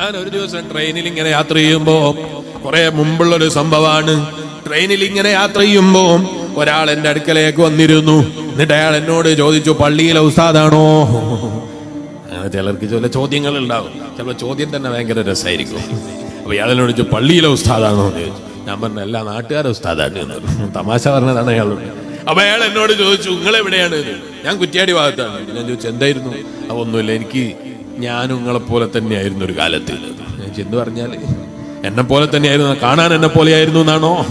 ഞാൻ ഒരു ദിവസം ട്രെയിനിൽ ഇങ്ങനെ യാത്ര ചെയ്യുമ്പോ കുറെ മുമ്പുള്ള ഒരു സംഭവമാണ് ട്രെയിനിൽ ഇങ്ങനെ യാത്ര ചെയ്യുമ്പോ ഒരാൾ എന്റെ അടുക്കലേക്ക് വന്നിരുന്നു. എന്നിട്ട് അയാൾ എന്നോട് ചോദിച്ചു പള്ളിയിലെ ഉസ്താദാണോ? അങ്ങനെ ചിലർക്ക് ചില ചോദ്യങ്ങൾ ഉണ്ടാവും ചിലപ്പോൾ ചോദ്യം തന്നെ ഭയങ്കര രസമായിരിക്കും. അപ്പൊ ഇയാൾ എന്നോട് ചോദിച്ചു പള്ളിയിലെ ഉസ്താദാണോ? എന്ന് ചോദിച്ചു. ഞാൻ പറഞ്ഞു എല്ലാ നാട്ടുകാരെ ഉസ്താദാണ്. തമാശ പറഞ്ഞതാണ് അയാളോട് അപ്പൊ അയാൾ എന്നോട് ചോദിച്ചു നിങ്ങൾ എവിടെയാണ് ഞാൻ കുറ്റിയാടി ഭാഗത്താണ്. ഞാൻ ചോദിച്ചു എന്തായിരുന്നു? അപ്പൊ ഒന്നുമില്ല എനിക്ക് ഞാനും നിങ്ങളെ പോലെ തന്നെയായിരുന്നു ഒരു കാലത്ത്. ഞാൻ ചെന്ന് പറഞ്ഞാൽ എന്നെ പോലെ തന്നെയായിരുന്നു കാണാൻ എന്നെ പോലെയായിരുന്നു എന്നാണോ?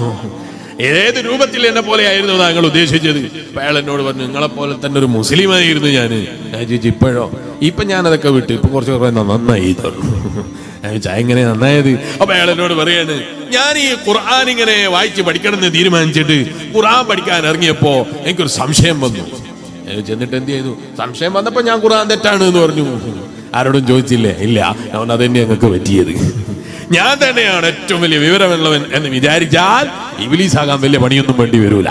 ഏത് രൂപത്തിൽ എന്നെ പോലെയായിരുന്നു താങ്കൾ ഉദ്ദേശിച്ചത്? അപ്പൊ അയാൾ എന്നോട് പറഞ്ഞു നിങ്ങളെ പോലെ തന്നെ ഒരു മുസ്ലിം ആയിരുന്നു ഞാൻ ഞാൻ ചോദിച്ചു ഇപ്പോഴോ? ഇപ്പൊ ഞാനതൊക്കെ വിട്ടു ഇപ്പൊ കുറച്ച് കുറേ നന്നായി തോന്നുന്നു. ഞാൻ ചോദിച്ചു, "ആ, എങ്ങനെ നന്നായത്? അപ്പൊ അയാൾ എന്നോട് പറയാണ് ഞാൻ ഈ ഖുർആൻ ഇങ്ങനെ വായിച്ച് പഠിക്കണം എന്ന് തീരുമാനിച്ചിട്ട് ഖുർആൻ പഠിക്കാൻ ഇറങ്ങിയപ്പോ എനിക്കൊരു സംശയം വന്നു. ചെന്നിട്ട് എന്ത് ചെയ്തു? സംശയം വന്നപ്പോ ഞാൻ ഖുർആൻ തെറ്റാണ് എന്ന് പറഞ്ഞു. ആരോടും ചോദിച്ചില്ലേ? ഇല്ല. അവൻ അതന്നെ ഞങ്ങൾക്ക് പറ്റിയത്. ഞാൻ തന്നെയാണ് ഏറ്റവും വലിയ വിവരമുള്ളവൻ എന്ന് വിചാരിച്ചാൽ ഇബിലീസ് ആകാൻ വലിയ പണിയൊന്നും വേണ്ടി വരൂല.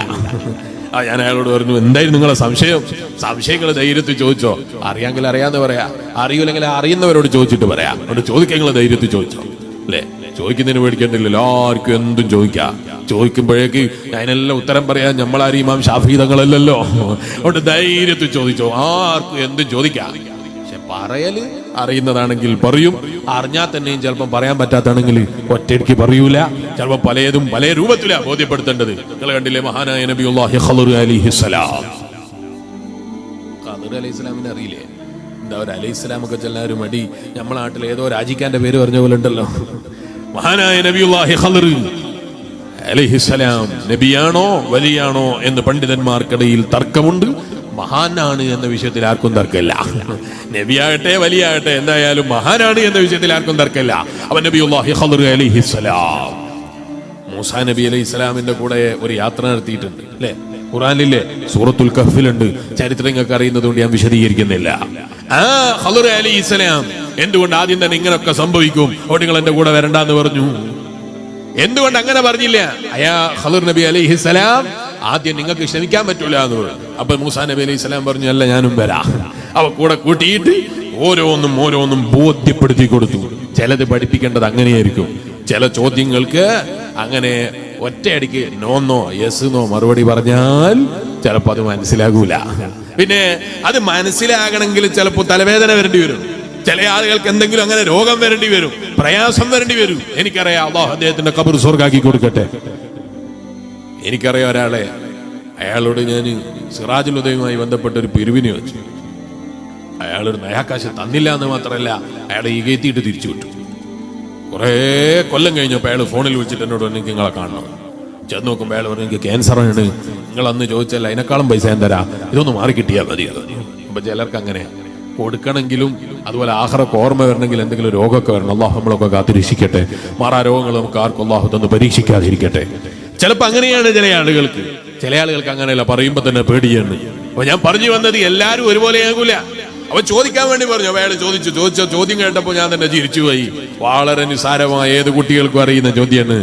ആ ഞാൻ അയാളോട് പറഞ്ഞു എന്തായിരുന്നു നിങ്ങളെ സംശയം സംശയങ്ങൾ ധൈര്യത്തിൽ ചോദിച്ചോ? അറിയാമെങ്കിൽ അറിയാന്ന് പറയാ. അറിയില്ലെങ്കിൽ അറിയുന്നവരോട് ചോദിച്ചിട്ട് പറയാം. അതുകൊണ്ട് ചോദിക്കാൻ നിങ്ങൾ ധൈര്യത്തിൽ ചോദിച്ചോ. അല്ലേ? ചോദിക്കുന്നതിന് പേടിക്കണ്ടില്ലല്ലോ ആർക്കും എന്തും ചോദിക്കാം. ചോദിക്കുമ്പോഴേക്ക് അതിനെല്ലാം ഉത്തരം പറയാൻ നമ്മളാരും ഇമാം ഷാഫീതങ്ങളല്ലല്ലോ അതുകൊണ്ട് ധൈര്യത്തിൽ ചോദിച്ചോ. ആർക്കും എന്തും ചോദിക്കാം. പറയൽ അറിയുന്നതാണെങ്കിൽ പറയും. അറിഞ്ഞാൽ തന്നെയും ചിലപ്പോൾ പറയാൻ പറ്റാത്താണെങ്കിൽ ഒറ്റയ്ക്ക് പറയൂല. ചിലപ്പോൾ പലതും പല രൂപത്തിലാ ബോധ്യപ്പെടുത്തേണ്ടത്. നിങ്ങൾ കണ്ടില്ലേ മഹാനായ നബി അലിഹിസ്സലാം അലൈഹി സ്വലാമിനെ അറിയില്ലേ? എന്താ ഒരു അലൈഹി ഇസ്ലാമൊക്കെ ചെല്ലാൻ ഒരു മടി. നമ്മളെ നാട്ടിൽ ഏതോ രാജിക്കാന്റെ പേര് പറഞ്ഞ പോലെ ഉണ്ടല്ലോ. മഹാനായ നബി ഖദർ അലൈഹിസ്സലാം നബിയാണോ വലിയാണോ എന്ന് പണ്ഡിതന്മാർക്കിടയിൽ തർക്കമുണ്ട്. മഹാനാണ് എന്ന വിഷയത്തിൽ ആർക്കും തർക്കമില്ല. നബിയാകട്ടെ വലിയാകട്ടെ എന്തായാലും മഹാനാണ് എന്ന വിഷയത്തിൽ ആർക്കും തർക്കമില്ല. അവൻ നബി അലൈഹി അലൈഹിസ്സലാം മൂസാ നബി അലൈഹി ഇസ്ലാമിന്റെ കൂടെ ഒരു യാത്ര നടത്തിയിട്ടുണ്ട് അല്ലെ? ഖുറാനിലെ സൂറത്തുൽ കഹ്ഫിലുണ്ട്. ചരിത്രം നിങ്ങൾക്ക് അറിയുന്നത് കൊണ്ട് ഞാൻ വിശദീകരിക്കുന്നില്ല. ആ ഇസ്ലാം എന്തുകൊണ്ട് ആദ്യം തന്നെ ഇങ്ങനൊക്കെ സംഭവിക്കും? അവിടെ നിങ്ങൾ എന്റെ കൂടെ വരണ്ടെന്ന് പറഞ്ഞു. എന്തുകൊണ്ട് അങ്ങനെ പറഞ്ഞില്ല? അയാ ഹലുർ നബി അലൈഹി സ്വലാം ആദ്യം നിങ്ങൾക്ക് ക്ഷമിക്കാൻ പറ്റൂല എന്ന് പറഞ്ഞു. അപ്പൊ മൂസാ നബി അലൈഹി സ്വലാം പറഞ്ഞു അല്ല ഞാനും വരാം. അവ കൂടെ കൂട്ടിയിട്ട് ഓരോന്നും ഓരോന്നും ബോധ്യപ്പെടുത്തി കൊടുത്തു. ചിലത് പഠിപ്പിക്കേണ്ടത് അങ്ങനെയായിരിക്കും. ചില ചോദ്യങ്ങൾക്ക് അങ്ങനെ ഒറ്റയടിക്ക് നോന്നോ നോ മറുപടി പറഞ്ഞാൽ ചിലപ്പോ അത് മനസ്സിലാകൂല. പിന്നെ അത് മനസ്സിലാകണമെങ്കിൽ ചിലപ്പോൾ തലവേദന വരേണ്ടി വരും. ചില ആളുകൾക്ക് എന്തെങ്കിലും അങ്ങനെ രോഗം വരേണ്ടി വരും. പ്രയാസം വരേണ്ടി വരും. എനിക്കറിയാം അള്ളാഹു അദ്ദേഹത്തിന്റെ കബർ സ്വർഗാക്കി കൊടുക്കട്ടെ. എനിക്കറിയാം ഒരാളെ. അയാളോട് ഞാൻ സിറാജുൽ ഉദയവുമായി ബന്ധപ്പെട്ട ഒരു പിരിവിനെ വെച്ചു. അയാൾ ഒരു നയാക്കാശ് തന്നില്ല എന്ന് മാത്രമല്ല അയാളെ ഈകേത്തിയിട്ട് തിരിച്ചു വിട്ടു. കുറേ കൊല്ലം കഴിഞ്ഞപ്പോൾ അയാൾ ഫോണിൽ വിളിച്ചിട്ട് എന്നോട് പറഞ്ഞു "എനിക്ക് നിങ്ങളെ കാണണം. ചെന്ന് നോക്കുമ്പോൾ അയാൾ പറഞ്ഞു എനിക്ക് ക്യാൻസറാണ് നിങ്ങൾ അന്ന് ചോദിച്ചാൽ അതിനേക്കാളും പൈസ ഞാൻ തരാം. ഇതൊന്ന് മാറി കിട്ടിയാൽ മതി അത് അപ്പൊ ചിലർക്ക് അങ്ങനെ കൊടുക്കണമെങ്കിലും അതുപോലെ ആഹാരമൊക്കെ ഓർമ്മ വരണമെങ്കിൽ എന്തെങ്കിലും രോഗമൊക്കെ വരണം. അള്ളാഹു നമ്മളൊക്കെ കാത്തിരക്ഷിക്കട്ടെ. മാറാ രോഗങ്ങൾ നമുക്ക് ആർക്കും അള്ളാഹു തന്ന് പരീക്ഷിക്കാതിരിക്കട്ടെ. ചിലപ്പോൾ അങ്ങനെയാണ് ചില ആളുകൾക്ക്. ചില ആളുകൾക്ക് അങ്ങനെയല്ല പറയുമ്പോൾ തന്നെ പേടിയാണ്. അപ്പൊ ഞാൻ പറഞ്ഞു വന്നത് എല്ലാവരും ഒരുപോലെയാകൂല അവ ചോദിക്കാൻ വേണ്ടി പറഞ്ഞു. അയാൾ ചോദിച്ചു. ചോദിച്ച ചോദ്യം കേട്ടപ്പോൾ ഞാൻ തന്നെ ചിരിച്ചുപോയി വളരെ നിസാരമായ ഏത് കുട്ടികൾക്കും അറിയുന്ന ചോദ്യമാണ്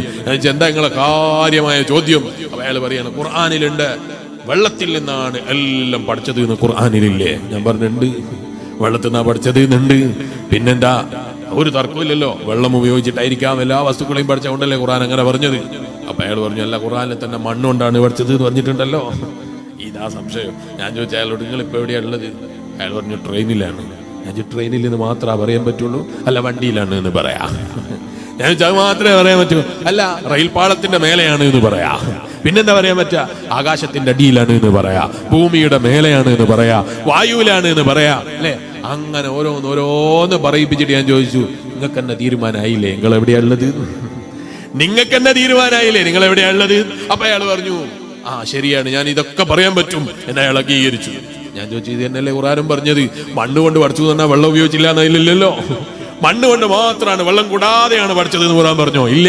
എന്താ നിങ്ങളെ കാര്യമായ ചോദ്യം? അയാൾ പറയാണ് ഖുർആാനിലുണ്ട്. വെള്ളത്തിൽ നിന്നാണ് എല്ലാം പഠിച്ചത് എന്ന് ഖുർആാനിലില്ലേ? ഞാൻ പറഞ്ഞിട്ടുണ്ട്. വെള്ളത്തിൽ നിന്നാ പഠിച്ചത് എന്നുണ്ട്. പിന്നെന്താ? ഒരു തർക്കമില്ലല്ലോ വെള്ളം ഉപയോഗിച്ചിട്ടായിരിക്കാം എല്ലാ വസ്തുക്കളെയും പഠിച്ചുകൊണ്ടല്ലേ ഖുർആൻ അങ്ങനെ പറഞ്ഞത്? അപ്പൊ അയാൾ പറഞ്ഞു അല്ല ഖുറാനിൽ തന്നെ മണ്ണുകൊണ്ടാണ് പഠിച്ചത് എന്ന് പറഞ്ഞിട്ടുണ്ടല്ലോ. ഇതാ സംശയം. ഞാൻ ചോദിച്ചാൽ അയാളോട് നിങ്ങൾ ഇപ്പൊ എവിടെയാ ഉള്ളത്? അയാൾ പറഞ്ഞു ട്രെയിനിലാണ്. ഞാൻ ട്രെയിനിൽ നിന്ന് മാത്രമേ പറയാൻ പറ്റുള്ളൂ? അല്ല വണ്ടിയിലാണ് എന്ന് പറയാ. ഞാൻ ചോദിച്ചാൽ അത് മാത്രമേ പറയാൻ പറ്റൂ. അല്ല റെയിൽ പാളത്തിന്റെ മേലെയാണ് എന്ന് പറയാ. പിന്നെന്താ പറയാൻ പറ്റുക? ആകാശത്തിന്റെ അടിയിലാണ് എന്ന് പറയാ. ഭൂമിയുടെ മേലെയാണ് എന്ന് പറയാ. വായുവിലാണ് എന്ന് പറയാ. അല്ലെ? അങ്ങനെ ഓരോന്ന് ഓരോന്ന് പറയിപ്പിച്ചിട്ട് ഞാൻ ചോദിച്ചു നിങ്ങൾക്ക് എന്നെ തീരുമാനമായില്ലേ? നിങ്ങൾ എവിടെയാണുള്ളത് നിങ്ങൾക്ക് എന്നെ തീരുമാനമായില്ലേ? നിങ്ങൾ എവിടെയാണുള്ളത് അപ്പൊ അയാൾ പറഞ്ഞു ആ ശരിയാണ്. ഞാൻ ഇതൊക്കെ പറയാൻ പറ്റും. എന്നെ അയാൾ അംഗീകരിച്ചു. ഞാൻ ചോദിച്ചു ഇത് എന്നല്ലേ ഖുറാനും പറഞ്ഞത്? മണ്ണ് കൊണ്ട് പഠിച്ചു തന്നെ വെള്ളം ഉപയോഗിച്ചില്ല എന്നതിലില്ലല്ലോ മണ്ണ് കൊണ്ട് മാത്രമാണ് വെള്ളം കൂടാതെയാണ് പഠിച്ചത് എന്ന് ഖുറാൻ പറഞ്ഞോ? ഇല്ല.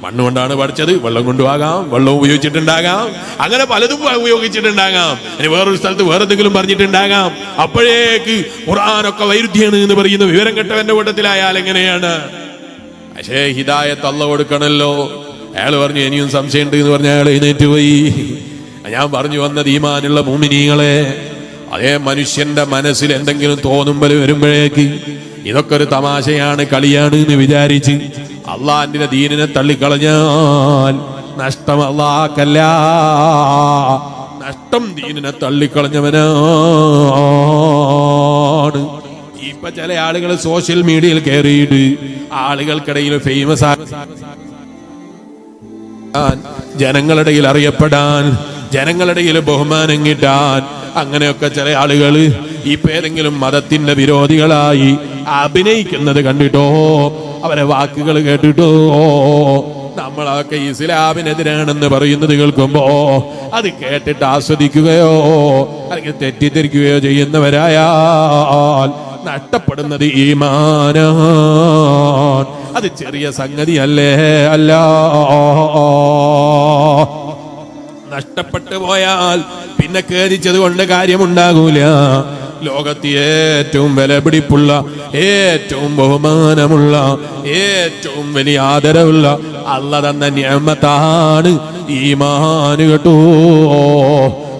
മണ്ണ് കൊണ്ടാണ് പഠിച്ചത് വെള്ളം കൊണ്ടുപോകാം വെള്ളം ഉപയോഗിച്ചിട്ടുണ്ടാകാം. അങ്ങനെ പലതും ഉപയോഗിച്ചിട്ടുണ്ടാകാം. ഇനി വേറൊരു സ്ഥലത്ത് വേറെ എന്തെങ്കിലും പറഞ്ഞിട്ടുണ്ടാകാം. അപ്പോഴേക്ക് ഖുർആാനൊക്കെ വൈരുദ്ധ്യാണ് എന്ന് പറയുന്ന വിവരം കെട്ടവന്റെ കൂട്ടത്തിലായാൽ എങ്ങനെയാണ്? പക്ഷേ ഹിദായത്ത് അല്ല കൊടുക്കണല്ലോ. അയാൾ പറഞ്ഞു ഇനിയും സംശയമുണ്ട് എന്ന് പറഞ്ഞ അയാൾ എഴുന്നേറ്റ് പോയി. ഞാൻ പറഞ്ഞു വന്നത് ഈമാനുള്ള മൂമിനീങ്ങളെ അതേ മനുഷ്യന്റെ മനസ്സിൽ എന്തെങ്കിലും തോന്നുമ്പോൾ വരുമ്പോഴേക്ക് ഇതൊക്കെ ഒരു തമാശയാണ് കളിയാണ് എന്ന് വിചാരിച്ച് അള്ളാന്റെ ദീനിനെ തള്ളിക്കളഞ്ഞാൽ നഷ്ടം അള്ളാക്കല്ല നഷ്ടം ദീനിനെ തള്ളിക്കളഞ്ഞവനാണ്. ഇപ്പൊ ചില ആളുകൾ സോഷ്യൽ മീഡിയയിൽ കയറിയിട്ട് ആളുകൾക്കിടയിൽ ഫേമസ് ആ ജനങ്ങളുടെ അറിയപ്പെടാൻ ജനങ്ങളുടെ ബഹുമാനം കിട്ടാൻ അങ്ങനെയൊക്കെ ചില ആളുകൾ ഇപ്പൊ ഏതെങ്കിലും മതത്തിന്റെ വിരോധികളായി അഭിനയിക്കുന്നത് കണ്ടിട്ടോ? അവരെ വാക്കുകൾ കേട്ടിട്ടോ? നമ്മളൊക്കെ ഇസ്ലാമിനെതിരാണെന്ന് പറയുന്നത് കേൾക്കുമ്പോ അത് കേട്ടിട്ട് ആസ്വദിക്കുകയോ അല്ലെങ്കിൽ തെറ്റിദ്ധരിക്കുകയോ ചെയ്യുന്നവരായാൽ നഷ്ടപ്പെടുന്നത് ഈമാനാൻ അത് ചെറിയ സംഗതിയല്ലേ? അല്ല. നഷ്ടപ്പെട്ടു പോയാൽ പിന്നെ കേരിച്ചത് കൊണ്ട് കാര്യമുണ്ടാകൂല. ലോകത്ത് ഏറ്റവും വിലപിടിപ്പുള്ള ഏറ്റവും ബഹുമാനമുള്ള ഏറ്റവും വലിയ ആദരവുള്ള അല്ല തന്ന ഞാമത്താണ് ഈമാന് കേട്ടോ.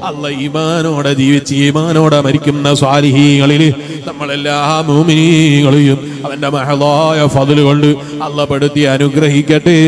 അല്ല ഈമാനോടെ ജീവിച്ച് ഈമാനോടെ മരിക്കുന്ന സ്വാലിഹീങ്ങളിൽ നമ്മളെല്ലാ മൂമിനികളെയും അവന്റെ മഹളായ ഫതിലുകൊണ്ട് അല്ല പെടുത്തി അനുഗ്രഹിക്കട്ടെ.